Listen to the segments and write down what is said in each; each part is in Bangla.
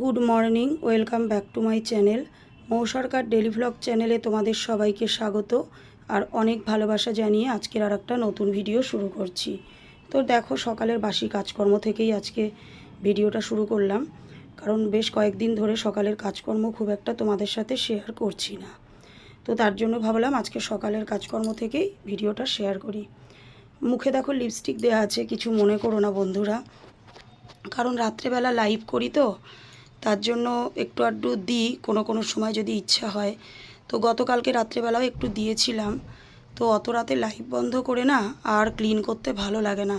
Good morning, welcome back to my channel. Mou Sarkar daily vlog চ্যানেলে তোমাদের সবাইকে স্বাগত। আর অনেক ভালোবাসা জানিয়ে আজকের আর একটা নতুন ভিডিও শুরু করছি। তো দেখো, সকালের বাসি কাজকর্ম থেকেই আজকে ভিডিওটা শুরু করলাম। কারণ বেশ কয়েকদিন ধরে সকালের কাজকর্ম খুব একটা তোমাদের সাথে শেয়ার করছি না। তো তার জন্য ভাবলাম আজকে সকালের কাজকর্ম থেকেই ভিডিওটা শেয়ার করি। মুখে দেখো লিপস্টিক দেওয়া আছে, কিছু মনে করো না বন্ধুরা। কারণ রাত্রেবেলা লাইভ করি তো তার জন্য একটু আধটু দিই, কোনো কোনো সময় যদি ইচ্ছা হয়। তো গতকালকে রাত্রেবেলাও একটু দিয়েছিলাম। তো অত রাতে লাইভ বন্ধ করে না আর ক্লিন করতে ভালো লাগে না।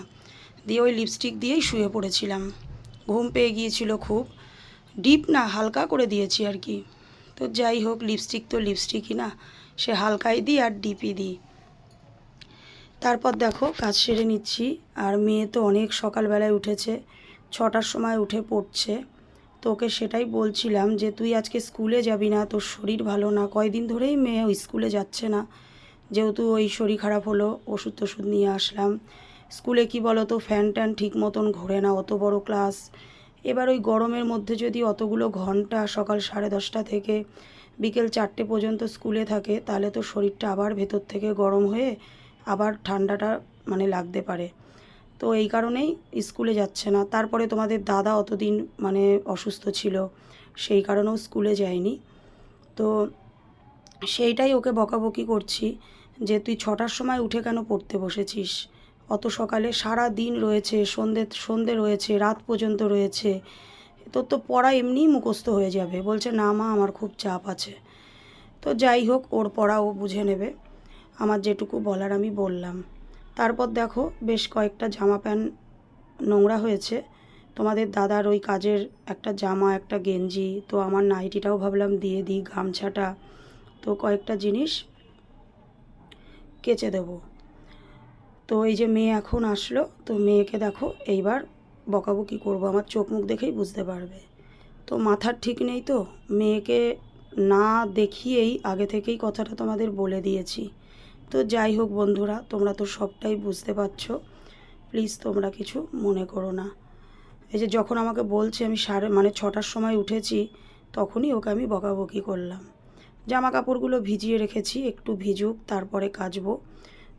দিয়ে ওই লিপস্টিক দিয়েই শুয়ে পড়েছিলাম। ঘুম পেয়ে গিয়েছিল খুব। ডিপ না, হালকা করে দিয়েছি আর কি। তো যাই হোক, লিপস্টিক তো লিপস্টিকই না, সে হালকাই দিই আর ডিপই দিই। তারপর দেখো, কাজ সেরে নিচ্ছি। আর মেয়ে তো অনেক সকালবেলায় উঠেছে, ছটার সময় উঠে পড়ছে। তো ওকে সেটাই বলছিলাম যে তুই আজকে স্কুলে যাবি না, তোর শরীর ভালো না, কয়দিন ধরেই মেয়ে স্কুলে যাচ্ছে না। যেহেতু ওই শরীর খারাপ হলো, ওষুধ টষুধ নিয়ে আসলাম। স্কুলে কি বলো তো ফ্যান ট্যান ঠিক মতন ঘোরে না, অত বড় ক্লাস। এবার ওই গরমের মধ্যে যদি অতগুলো ঘণ্টা সকাল সাড়ে দশটা থেকে বিকেল চারটে পর্যন্ত স্কুলে থাকে, তাহলে তো শরীরটা আবার ভেতর থেকে গরম হয়ে আবার ঠান্ডাটা মানে লাগতে পারে। তো এই কারণেই স্কুলে যাচ্ছে না। তারপরে তোমাদের দাদা অতদিন মানে অসুস্থ ছিল, সেই কারণেও স্কুলে যায়নি। তো সেইটাই ওকে বকাবকি করছি যে, তুই ছটার সময় উঠে কেন পড়তে বসেছিস? অত সকালে সারা দিন রয়েছে, সন্ধে সন্ধে রয়েছে, রাত পর্যন্ত রয়েছে। তোর তো পড়া এমনিই মুখস্থ হয়ে যাবে। বলছে, না মা, আমার খুব চাপ আছে। তো যাই হোক, ওর পড়া ও বুঝে নেবে। আমার যেটুকু বলার আমি বললাম। তারপর দেখো বেশ কয়েকটা জামা প্যান্ট নোংরা হয়েছে। তোমাদের দাদার ওই কাজের একটা জামা, একটা গেঞ্জি, তো আমার নাইটিটাও ভাবলাম দিয়ে দিই গামছাটা। তো কয়েকটা জিনিস কেচে দেব। তো এই যে মেয়ে এখন আসলো, তো মেয়েকে দেখো এইবার বকাবকি করব। আমার চোখ মুখ দেখেই বুঝতে পারবে। তো মাথার ঠিক নেই তো? মেয়েকে না দেখিয়েই আগে থেকেই কথাটা তোমাদের বলে দিয়েছি। তো যাই হোক বন্ধুরা, তোমরা তো সবটাই বুঝতে পারছ। প্লিজ তোমরা কিছু মনে করো না। এই যে যখন আমাকে বলছে আমি সাড়ে মানে ছটার সময় উঠেছি, তখনই ওকে আমি বকাবকি করলাম। জামা কাপড়গুলো ভিজিয়ে রেখেছি, একটু ভিজুক, তারপরে কাচবো।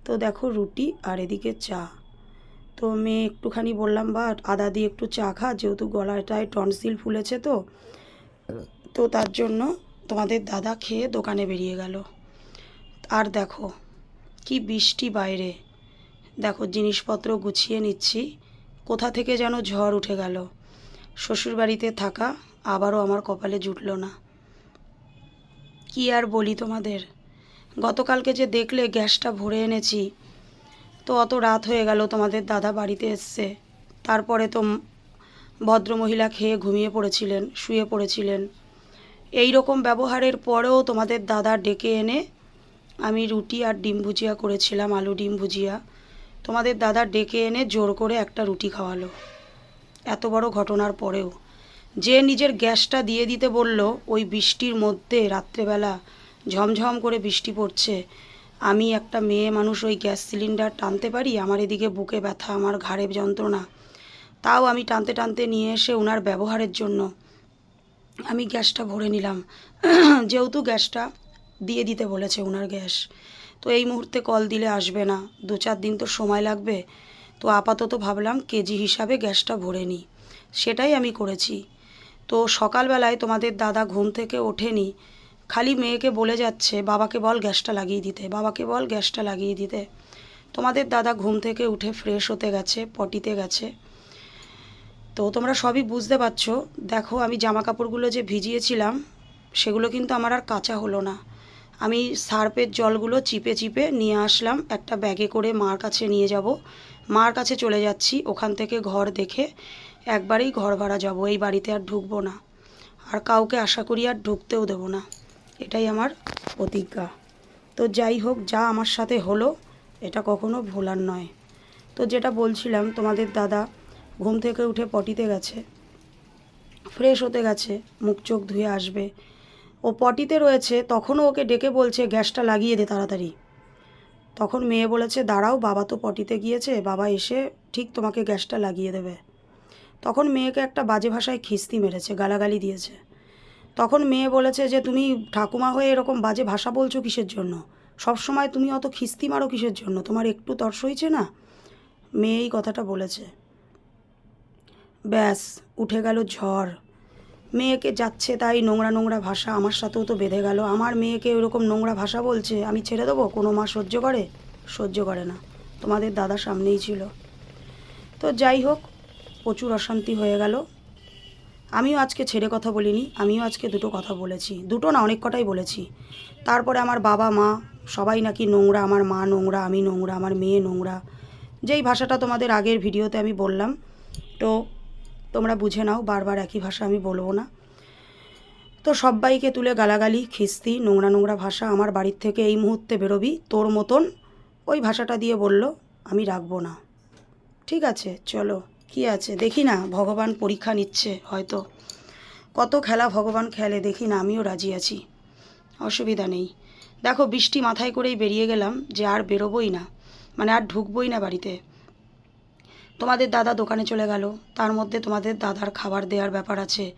তো দেখো রুটি আর এদিকে চা। তো মেয়ে একটুখানি বললাম, বা, আদা দিয়ে একটু চা খা, যেহেতু গলাটায় টনসিল ফুলেছে তো। তো তার জন্য তোমাদের দাদা খেয়ে দোকানে বেরিয়ে গেল। আর দেখো কি বৃষ্টি বাইরে। দেখো, জিনিসপত্র গুছিয়ে নিচ্ছি। কোথা থেকে যেন ঝড় উঠে গেল। শ্বশুরবাড়িতে থাকা আবারও আমার কপালে জুটল না। কি আর বলি তোমাদের? গতকালকে যে দেখলে গ্যাসটা ভরে এনেছি, তো অত রাত হয়ে গেল তোমাদের দাদা বাড়িতে এসছে। তারপরে তো ভদ্রমহিলা খেয়ে ঘুমিয়ে পড়েছিলেন, শুয়ে পড়েছিলেন। এই রকম ব্যবহারের পরেও তোমাদের দাদা ডেকে এনে আমি রুটি আর ডিম ভুজিয়া করেছিলাম, আলু ডিম ভুজিয়া। তোমাদের দাদা ডেকে এনে জোর করে একটা রুটি খাওয়ালো। এত বড় ঘটনার পরেও। যে নিজের গ্যাসটা দিয়ে দিতে বলল, ওই বৃষ্টির মধ্যে রাত্রেবেলা ঝমঝম করে বৃষ্টি পড়ছে। আমি একটা মেয়ে মানুষ ওই গ্যাস সিলিন্ডার টানতে পারি? আমার এদিকে বুকে ব্যথা, আমার ঘাড়ে যন্ত্রণা। তাও আমি টানতে টানতে নিয়ে এসে ওনার ব্যবহারের জন্য। আমি গ্যাসটা ভরে নিলাম। যেহেতু গ্যাসটা দিয়ে দিতে বলেছে ওনার গ্যাস। তো এই মুহূর্তে কল দিলে আসবে না। দু চার দিন তো সময় লাগবে। তো আপাতত ভাবলাম কেজি হিসাবে গ্যাসটা ভরে নিই। সেটাই আমি করেছি। তো সকালবেলায় তোমাদের দাদা ঘুম থেকে ওঠেনি। খালি মেয়েকে বলে যাচ্ছে, বাবাকে বল গ্যাসটা লাগিয়ে দিতে, বাবাকে বল গ্যাসটা লাগিয়ে দিতে। তোমাদের দাদা ঘুম থেকে উঠে ফ্রেশ হতে গেছে, পটিতে গেছে। তো তোমরা সবই বুঝতে পারছ। দেখো, আমি জামা কাপড়গুলো যে ভিজিয়েছিলাম, সেগুলো কিন্তু আমার আর কাঁচা হলো না। আমি সার্পের জলগুলো চিপে চিপে নিয়ে আসলাম। একটা ব্যাগে করে মার কাছে নিয়ে যাব। মার কাছে চলে যাচ্ছি। ওখান থেকে ঘর দেখে একবারেই ঘর ভাড়া যাব। এই বাড়িতে আর ঢুকবো না। আর কাউকে আশা করি আর ঢুকতেও দেবো না। এটাই আমার প্রতিজ্ঞা। তো যাই হোক, যা আমার সাথে হলো, এটা কখনো ভোলার নয়। তো যেটা বলছিলাম, তোমাদের দাদা ঘুম থেকে উঠে পটিতে গেছে, ফ্রেশ হতে গেছে, মুখ চোখ ধুয়ে আসবে। ও পটিতে রয়েছে, তখনও ওকে ডেকে বলছে, গ্যাসটা লাগিয়ে দে তাড়াতাড়ি। তখন মেয়ে বলেছে, দাঁড়াও, বাবা তো পটিতে গিয়েছে, বাবা এসে ঠিক তোমাকে গ্যাসটা লাগিয়ে দেবে। তখন মেয়েকে একটা বাজে ভাষায় খিস্তি মেরেছে, গালাগালি দিয়েছে। তখন মেয়ে বলেছে যে, তুমি ঠাকুমা হয়ে এরকম বাজে ভাষা বলছো কিসের জন্য? সব সময় তুমি অত খিস্তি মারো কিসের জন্য? তোমার একটু তর্স হয়েছে না? মেয়ে এই কথাটা বলেছে। ব্যাস, উঠে গেল ঝড়। মেয়েকে যাচ্ছে তাই নোংরা নোংরা ভাষা আমার সাথেও তো বেঁধে গেল। আমার মেয়েকে ওরকম নোংরা ভাষা বলছে, আমি ছেড়ে দেবো? কোনো মা সহ্য করে? সহ্য করে না। তোমাদের দাদা সামনেই ছিল। তো যাই হোক, প্রচুর অশান্তি হয়ে গেল। আমিও আজকে ছেড়ে কথা বলিনি, আমিও আজকে দুটো কথা বলেছি। দুটো না, অনেক কটাই বলেছি। তারপরে আমার বাবা, মা, সবাই নাকি নোংরা, আমার মা নোংরা, আমি নোংরা, আমার মেয়ে নোংরা। যেই ভাষাটা তোমাদের আগের ভিডিওতে আমি বললাম, তো তোমরা বুঝে নাও, বারবার একই ভাষা আমি বলব না। তো সবাইকে তুলে গালাগালি, খিস্তি, নোংরা নোংরা ভাষা, আমার বাড়ির থেকে এই মুহূর্তে বেরোবি, তোর মতন ওই ভাষাটা দিয়ে বলল, আমি রাখব না। ঠিক আছে, চলো, কি আছে? দেখি না, ভগবান পরীক্ষা নিচ্ছে, হয়তো। কত খেলা ভগবান খেলে, দেখি না, আমিও রাজি আছি। অসুবিধা নেই। দেখো, বৃষ্টি মাথায় করেই বেরিয়ে গেলাম যে আর বেরোবই না মানে আর ঢুকবই না বাড়িতে। তোমাদের দাদা দোকানে চলে গেল। তার মধ্যে তোমাদের দাদার খাবার দেওয়ার ব্যাপার আছে।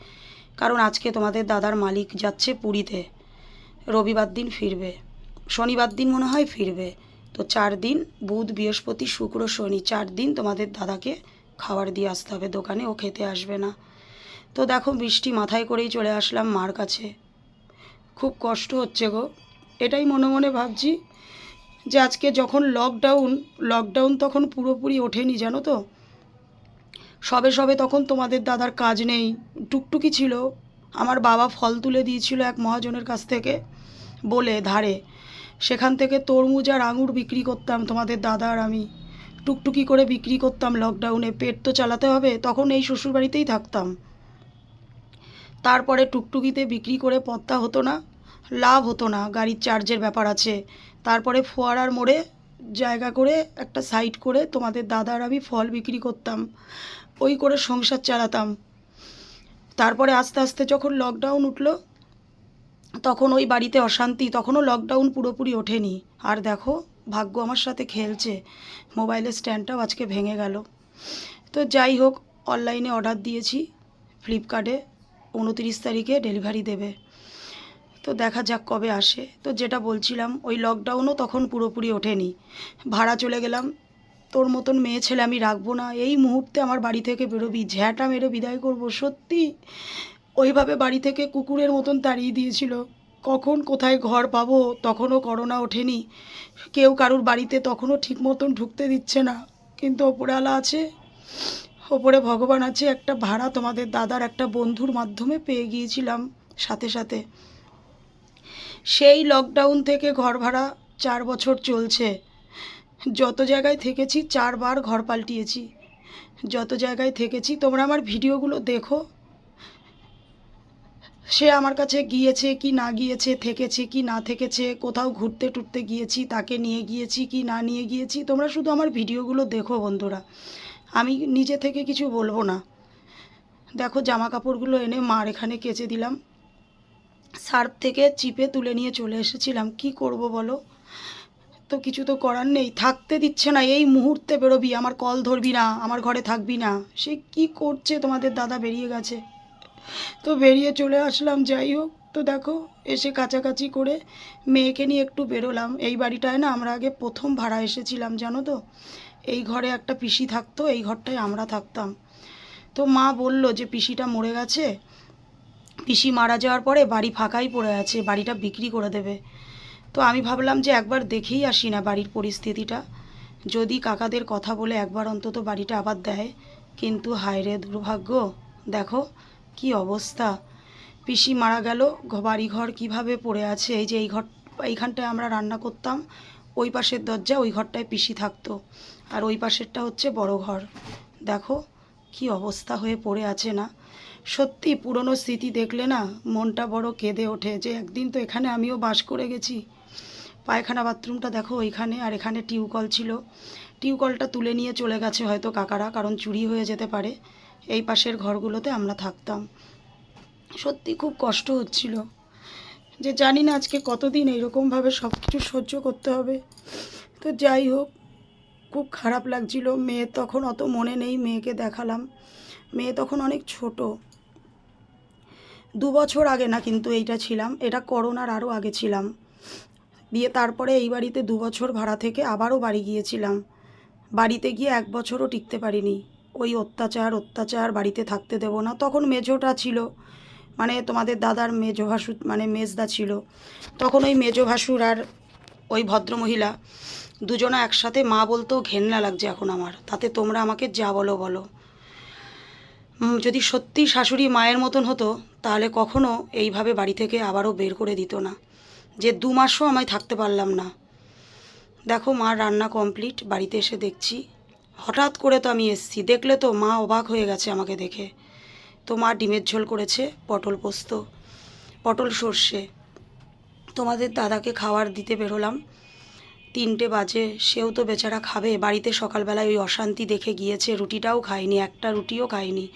কারণ আজকে তোমাদের দাদার মালিক যাচ্ছে পুরীতে। রবিবার দিন ফিরবে। শনিবার দিন মনে হয় ফিরবে। তো চার দিন, বুধ, বৃহস্পতি, শুক্র, শনি, চার দিন তোমাদের দাদাকে খাবার দিয়ে আসতে হবে। দোকানে ও খেতে আসবে না। তো দেখো, বৃষ্টি মাথায় করেই চলে আসলাম মার কাছে। খুব কষ্ট হচ্ছে গো। এটাই মনে মনে ভাবছি যে আজকে যখন লকডাউন লকডাউন তখন পুরোপুরি ওঠেনি, জানো তো? সবে সবে তখন তোমাদের দাদার কাজ নেই। টুকটুকি ছিল। আমার বাবা ফল তুলে দিয়েছিল এক মহাজনের কাছ থেকে। বলে, ধারে, সেখান থেকে তরমুজ আর আঙুর বিক্রি করতাম তোমাদের দাদা আর আমি। টুকটুকি করে বিক্রি করতাম লকডাউনে পেট তো চালাতে হবে, তখন এই শ্বশুরবাড়িতেই থাকতাম। তারপরে টুকটুকিতে বিক্রি করে পত্তা হতো না। লাভ হতো না, গাড়ির চার্জের ব্যাপার আছে। তারপরে ফোয়ারার মোড়ে জায়গা করে একটা সাইড করে তোমাদের দাদার আমি ফল বিক্রি করতাম। ওই করে সংসার চালাতাম। তারপরে আস্তে আস্তে যখন লকডাউন উঠল, তখন ওই বাড়িতে অশান্তি, তখনও লকডাউন পুরোপুরি ওঠেনি। আর দেখো, ভাগ্য আমার সাথে খেলছে। মোবাইলের স্ট্যান্ডটাও আজকে ভেঙে গেল। তো যাই হোক অনলাইনে অর্ডার দিয়েছি ফ্লিপকার্টে উনতিরিশ তারিখে ডেলিভারি দেবে। তো দেখা যাক কবে আসে। তো যেটা বলছিলাম, ওই লকডাউনও তখন পুরোপুরি ওঠেনি। ভাড়া চলে গেলাম। তোর মতন মেয়ে ছেলে আমি রাখব না। এই মুহূর্তে আমার বাড়ি থেকে বেরোবি। ঝ্যাঁটা মেরে বিদায় করব, সত্যি। ওইভাবে বাড়ি থেকে কুকুরের মতন তাড়িয়ে দিয়েছিল। কখন কোথায় ঘর পাবো, তখনও করোনা ওঠেনি। কেউ কারুর বাড়িতে তখনও ঠিক মতন ঢুকতে দিচ্ছে না। কিন্তু ওপরে আলা আছে। ওপরে ভগবান আছে। একটা ভাড়া তোমাদের দাদার একটা বন্ধুর মাধ্যমে পেয়ে গিয়েছিলাম। সাথে সাথে সেই লকডাউন থেকে ঘর ভাড়া চার বছর চলছে। যত জায়গায় থেকেছি চারবার ঘর পাল্টিয়েছি। যত জায়গায় থেকেছি, তোমরা আমার ভিডিওগুলো দেখো। সে আমার কাছে গিয়েছে কি না গিয়েছে, থেকেছে কি না থেকেছে, কোথাও ঘুরতে টুরতে গিয়েছি, তাকে নিয়ে গিয়েছি কি না নিয়ে গিয়েছি, তোমরা শুধু আমার ভিডিওগুলো দেখো বন্ধুরা। আমি নিজে থেকে কিছু বলব না। দেখো জামা কাপড়গুলো এনে মার এখানে কেচে দিলাম। সার্ফ থেকে চিপে তুলে নিয়ে চলে এসেছিলাম। কি করব বলো? তো কিছু তো করার নেই। থাকতে দিচ্ছে না। এই মুহূর্তে বেরোবি। আমার কল ধরবি না। আমার ঘরে থাকবি না। সে কি করছে? তোমাদের দাদা বেরিয়ে গেছে। তো বেরিয়ে চলে আসলাম। যাই হোক, তো দেখো, এসে কাছাকাছি করে মেয়েকে নিয়ে একটু বেরোলাম। এই বাড়িটায় না আমরা আগে প্রথম ভাড়া এসেছিলাম, জানো তো? এই ঘরে একটা পিসি থাকতো, এই ঘরটায় আমরা থাকতাম। তো মা বলল যে, পিসিটা মরে গেছে পিসি মারা যাওয়ার পরে বাড়ি ফাঁকাই পড়ে আছে, বাড়িটা বিক্রি করে দেবে। তো আমি ভাবলাম যে একবার দেখেই আসি না বাড়ির পরিস্থিতিটা। যদি কাকাদের কথা বলে একবার অন্তত বাড়িটা আবার দেয়, কিন্তু হায় রে দুর্ভাগ্য, দেখো কি অবস্থা। পিসি মারা গেল, ঘ- বাড়িঘর কীভাবে পড়ে আছে, এই যে এই ঘর এইখানটায় আমরা রান্না করতাম, ওই পাশের দরজা, ওই ঘরটায় পিসি থাকতো। আর ওই পাশেরটা হচ্ছে বড় ঘর। দেখো কি অবস্থা হয়ে পড়ে আছে না। সত্যি পুরনো স্মৃতি দেখলে না মনটা বড় কেঁদে ওঠে যে একদিন তো এখানে আমিও বাস করে গেছি। পায়খানা বাথরুমটা দেখো ওইখানে, আর এখানে টিউকল ছিল। টিউকলটা তুলে নিয়ে চলে গেছে হয়তো কাকারা, কারণ চুরি হয়ে যেতে পারে। এই পাশের ঘরগুলোতে আমরা থাকতাম। সত্যি খুব কষ্ট হচ্ছিল। যে জানি না আজকে কতদিন এইরকমভাবে সব কিছু সহ্য করতে হবে। তো যাই হোক, খুব খারাপ লাগছিল। মেয়ে তখন অত মনে নেই, মেয়েকে দেখালাম। মেয়ে তখন অনেক ছোট। দু বছর আগে না কিন্তু এইটা ছিলাম, এটা করোনার আরও আগে ছিলাম। দিয়ে তারপরে এই বাড়িতে দু বছর ভাড়া থেকে আবারও বাড়ি গিয়েছিলাম। বাড়িতে গিয়ে এক বছরও টিকতে পারিনি। ওই অত্যাচার অত্যাচার, বাড়িতে থাকতে দেবো না। তখন মেজোটা ছিল মানে তোমাদের দাদার মেজো ভাসু মানে মেজদা ছিল। তখন ওই মেজো ভাসুর আর ওই ভদ্রমহিলা দুজনা একসাথে মা বলতেও ঘেন্না লাগছে এখন আমার। তাতে তোমরা আমাকে যা বলো বলো। যদি সত্যি শাশুড়ি মায়ের মতন হতো তাহলে কখনো এইভাবে বাড়ি থেকে আবারও বের করে দিত না। যে দু মাসও আমায় থাকতে পারলাম না। দেখো মা রান্না কমপ্লিট, বাড়িতে এসে দেখছি। হঠাৎ করে তো আমি এসছি। দেখলে তো মা অবাক হয়ে গেছে আমাকে দেখে। তো মা ডিমের ঝোল করেছে, পটল পোস্ত, পটল সর্ষে। তোমাদের দাদাকে খাবার দিতে বেরোলাম। তিনটে বাজে, সেও তো বেচারা খাবে। বাড়িতে সকালবেলায় ওই অশান্তি দেখে গিয়েছে। রুটিটাও খায়নি, একটা রুটিও খায়নি।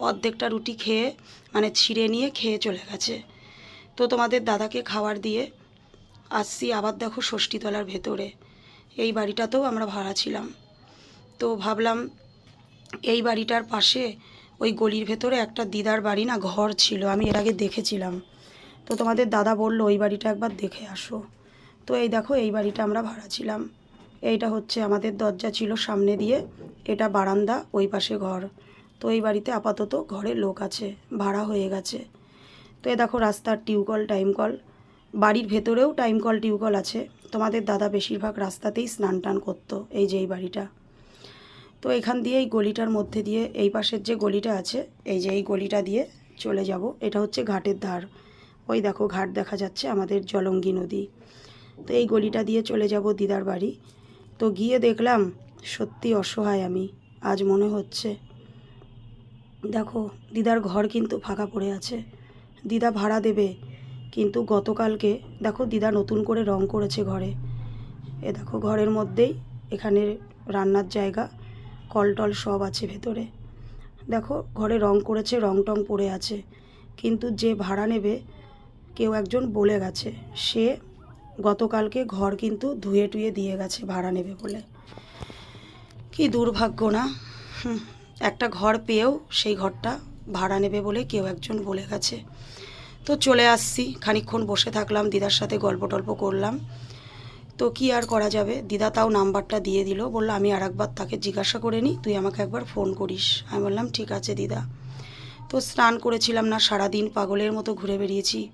অর্ধেকটা রুটি খেয়ে মানে ছিঁড়ে নিয়ে খেয়ে চলে গেছে। তো তোমাদের দাদাকে খাবার দিয়ে আসছি, আবার দেখো ষষ্ঠীতলার ভেতরে। এই বাড়িটাতেও আমরা ভাড়া ছিলাম। তো ভাবলাম এই বাড়িটার পাশে ওই গলির ভেতরে একটা দিদার বাড়ি না, ঘর ছিল, আমি এর আগে দেখেছিলাম। তো তোমাদের দাদা বলল, ওই বাড়িটা একবার দেখে আসো। তো এই দেখো, এই বাড়িটা আমরা ভাড়া ছিলাম। এইটা হচ্ছে আমাদের দরজা ছিল সামনে দিয়ে, এটা বারান্দা, ওই পাশে ঘর। তো এই বাড়িতে আপাতত ঘরে লোক আছে, ভাড়া হয়ে গেছে। তো এই দেখো রাস্তার টিউকল টাইম কল। বাড়ির ভেতরেও টাইম কল টিউকল আছে। তোমাদের দাদা বেশিরভাগ রাস্তাতেই স্নান টান করতো এই যে এই বাড়িটা। তো এখান দিয়ে এই গলিটার মধ্যে দিয়ে এই পাশের যে গলিটা আছে, এই যে এই গলিটা দিয়ে চলে যাব। এটা হচ্ছে ঘাটের ধার। ওই দেখো ঘাট দেখা যাচ্ছে আমাদের জলঙ্গি নদী। তো এই গলিটা দিয়ে চলে যাব দিদার বাড়ি। তো গিয়ে দেখলাম সত্যি অসহায় আমি। আজ মনে হচ্ছে দেখো দিদার ঘর কিন্তু ফাঁকা পড়ে আছে। দিদা ভাড়া দেবে কিন্তু গতকালকে দেখো দিদা নতুন করে রং করেছে ঘরে। এ দেখো ঘরের মধ্যেই এখানে রান্নার জায়গা কল টল সব আছে ভেতরে। দেখো ঘরে রং করেছে রং টং পড়ে আছে কিন্তু যে ভাড়া নেবে কেউ একজন বলে গেছে। সে গতকালকে ঘর কিন্তু ধুয়ে টুয়ে দিয়ে গেছে ভাড়া নেবে বলে। কি দুর্ভাগ্য না? হুম, একটা ঘর পেয়েও সেই ঘরটা ভাড়া নেবে বলে কেউ একজন বলে গেছে। তো চলে আসছি, খানিকক্ষণ বসে থাকলাম, দিদার সাথে গল্প টল্প করলাম। তো কি আর করা যাবে? দিদা তাও নাম্বারটা দিয়ে দিল, বলল, আমি আর একবার তাকে জিজ্ঞাসা করে নিই, তুই আমাকে একবার ফোন করিস। আমি বললাম, ঠিক আছে দিদা। তো স্নান করেছিলাম না, সারাদিন পাগলের মতো ঘুরে বেরিয়েছি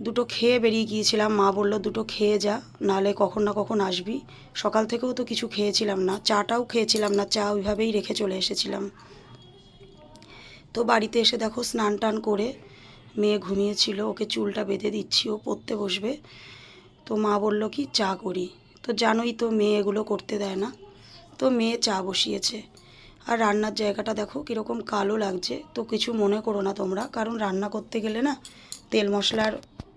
দুটো খেয়ে বেরিয়ে গিয়েছিলাম। মা বলল, দুটো খেয়ে যা নাহলে কখন না কখন আসবি। সকাল থেকেও তো কিছু খেয়েছিলাম না, চাটাও খেয়েছিলাম না, চা ওইভাবেই রেখে চলে এসেছিলাম। তো বাড়িতে এসে দেখো, স্নান টান করে মেয়ে ঘুমিয়েছিল, ওকে চুলটা বেঁধে দিচ্ছি, ও পড়তে বসবে। তো মা বলল, কি চা করি? তো জানোই তো, মেয়ে এগুলো করতে দেয় না। তো মেয়ে চা বসিয়েছে। আর রান্নার জায়গাটা দেখো, কীরকম কালো লাগছে। তো কিছু মনে করো না তোমরা, কারণ রান্না করতে গেলে না, তেল মশলার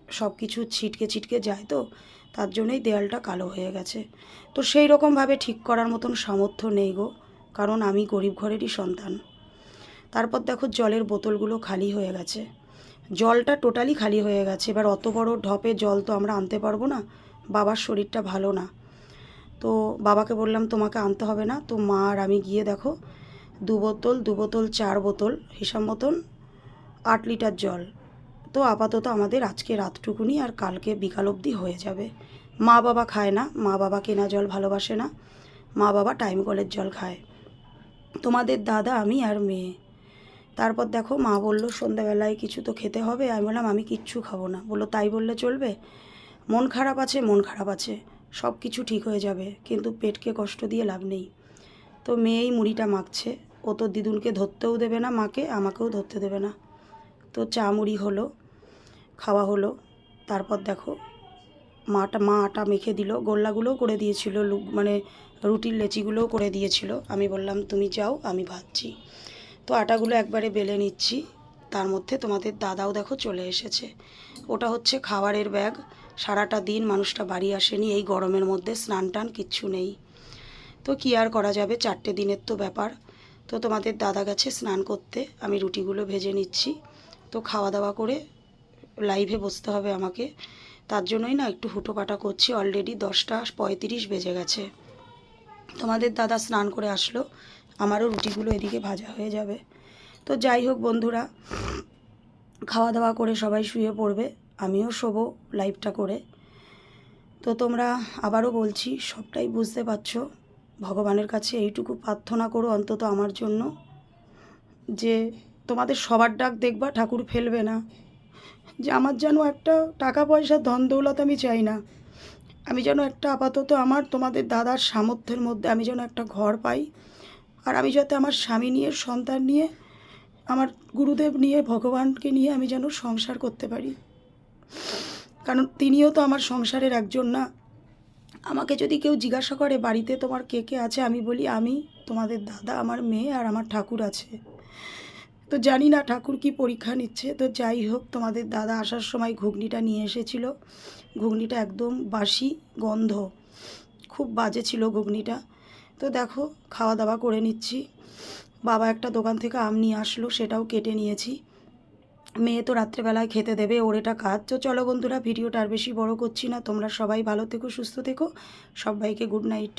সব কিছু ছিটকে ছিটকে যায় তো, তার জন্যই দেয়ালটা কালো হয়ে গেছে। তো সেই রকমভাবে ঠিক করার মতন সামর্থ্য নেই গো, কারণ আমি গরিব ঘরেরই সন্তান। তারপর দেখো জলের বোতলগুলো খালি হয়ে গেছে। জলটা টোটালি খালি হয়ে গেছে, এবার অত বড় ঢপে জল তো আমরা আনতে পারব না, বাবার শরীরটা ভালো না। তো বাবাকে বললাম, তোমাকে আনতে হবে না? তো মা আর আমি গিয়ে দেখো, দু বোতল দু বোতল, চার বোতল, হিসাব মতন আট লিটার জল তো আপাতত আমাদের আজকে রাতটুকুনি আর কালকে বিকাল অবধি হয়ে যাবে। মা বাবা খায় না, মা বাবা কেনা জল ভালোবাসে না, মা বাবা টাইম কলের জল খায়। তোমাদের দাদা, আমি আর মেয়ে। তারপর দেখো মা বলল, সন্ধ্যাবেলায় কিছু তো খেতে হবে। আমি বললাম, আমি কিচ্ছু খাব না। বলল, তাই বললে চলবে? মন খারাপ আছে, মন খারাপ আছে। সব কিছু ঠিক হয়ে যাবে, কিন্তু পেটকে কষ্ট দিয়ে লাভ নেই। তো মেয়েই মুড়িটা মাখছে। ও তো দিদুনকে ধরতেও দেবে না, মাকে, আমাকেও ধরতে দেবে না। তো চা মুড়ি হলো। খাওয়া হলো। তারপর দেখো, মাটা, মা আটা মেখে দিল, গোল্লাগুলোও করে দিয়েছিল, লু- মানে রুটির লেচিগুলোও করে দিয়েছিল। আমি বললাম, তুমি যাও, আমি ভাজছি। তো আটাগুলো একবারে বেলে নিচ্ছি। তার মধ্যে তোমাদের দাদাও দেখো চলে এসেছে। ওটা হচ্ছে খাবারের ব্যাগ। সারাটা দিন মানুষটা বাড়ি আসেনি, এই গরমের মধ্যে স্নান টান কিচ্ছু নেই। তো কী আর করা যাবে, চারটে দিনের তো ব্যাপার। তো তোমাদের দাদা গেছে স্নান করতে, আমি রুটিগুলো ভেজে নিচ্ছি। তো খাওয়া দাওয়া করে লাইভে বসতে হবে আমাকে। তার জন্যই না একটু হুটোপাটা করছি। অলরেডি দশটা পঁয়ত্রিশ বেজে গেছে। তোমাদের দাদা স্নান করে আসলো। আমারও রুটিগুলো এদিকে ভাজা হয়ে যাবে। তো যাই হোক বন্ধুরা খাওয়া দাওয়া করে সবাই শুয়ে পড়বে। আমিও শোবো লাইভটা করে। তো তোমরা আবারও বলছি, সবটাই বুঝতে পারছ। ভগবানের কাছে এইটুকু প্রার্থনা করো অন্তত আমার জন্য। যে তোমাদের সবার ডাক দেখবা, ঠাকুর ফেলবে না। যে আমার যেন একটা টাকা পয়সার ধন দৌলত আমি চাই না। আমি যেন একটা আপাতত আমার, তোমাদের দাদার সামর্থ্যের মধ্যে আমি যেন একটা ঘর পাই। আর আমি যাতে আমার স্বামী নিয়ে, সন্তান নিয়ে, আমার গুরুদেব নিয়ে, ভগবানকে নিয়ে আমি যেন সংসার করতে পারি। কারণ তিনিও তো আমার সংসারের একজন না। আমাকে যদি কেউ জিজ্ঞাসা করে, বাড়িতে তোমার কে কে আছে? আমি বলি, আমি তোমাদের দাদা, আমার মেয়ে আর আমার ঠাকুর আছে। তো জানি না ঠাকুর কি পরীক্ষা নিচ্ছে। তো যাই হোক, তোমাদের দাদা আসার সময় ঘুগনিটা নিয়ে এসেছিল। ঘুগনিটা একদম বাসি গন্ধ। খুব বাজে ছিল ঘুগনিটা। তো দেখো খাওয়া দাওয়া করে নিচ্ছি। বাবা একটা দোকান থেকে আম নিয়ে আসলো, সেটাও কেটে নিয়েছি। মেয়ে তো রাত্রেবেলায় খেতে দেবে, ওর এটা কাজ। তো চলো বন্ধুরা, ভিডিওটা আর বেশি বড় করছি না। তোমরা সবাই ভালো থেকো, সুস্থ থেকো। সবাইকে গুড নাইট।